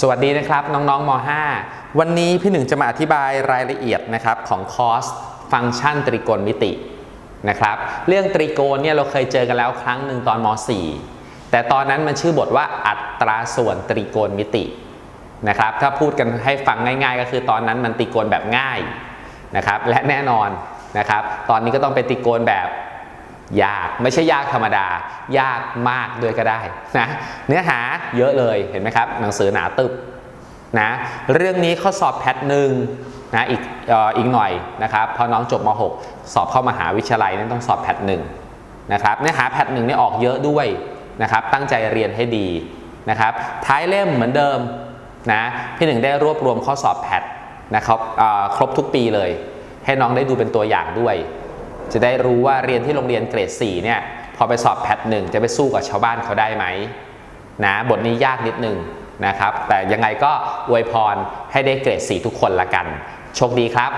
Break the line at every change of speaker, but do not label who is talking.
สวัสดีนะครับน้องๆม .5 วันนี้พี่หนึ่งจะมาอธิบายรายละเอียดนะครับของคอร์สฟังก์ชันตรีโกณมิตินะครับ เรื่องตรีโกณเนี่ยเราเคยเจอกันแล้วครั้งหนึ่งตอนม .4 แต่ตอนนั้นมันชื่อบทว่าอัตราส่วนตรีโกณมิตินะครับถ้าพูดกันให้ฟังง่าย ๆ ก็คือตอนนั้นมันตรีโกณแบบง่ายนะครับและแน่นอนนะครับตอนนี้ก็ต้องเป็นตรีโกณแบบ ยากไม่ใช่ยากธรรมดา ยากมากด้วยก็ได้นะเนื้อหาเยอะเลยเห็นไหมครับ หนังสือหนาตึบนะเรื่องนี้ข้อสอบแพทหนึ่งนะอีกอ,อีกหน่อยนะครับพอน้องจบม .6 สอบเข้ามหาวิทยาลัยนั่นต้องสอบแพทหนึ่งนะครับเนื้อหาแพทหนึ่งนี่ออกเยอะด้วยนะครับตั้งใจเรียนให้ดีนะครับท้ายเล่มเหมือนเดิมนะพี่หนึ่งได้รวบรวมข้อสอบแพทนะครับครบทุกปีเลย ให้น้องได้ดูเป็นตัวอย่างด้วย จะได้รู้ว่าเรียนที่โรงเรียนเกรด4เนี่ยพอไปสอบแพทหนึ่งจะไปสู้กับชาวบ้านเขาได้ไหมนะบทนี้ยากนิดนึงนะครับ แต่ยังไงก็อวยพรให้ได้เกรด4ทุกคนละกัน โชคดีครับ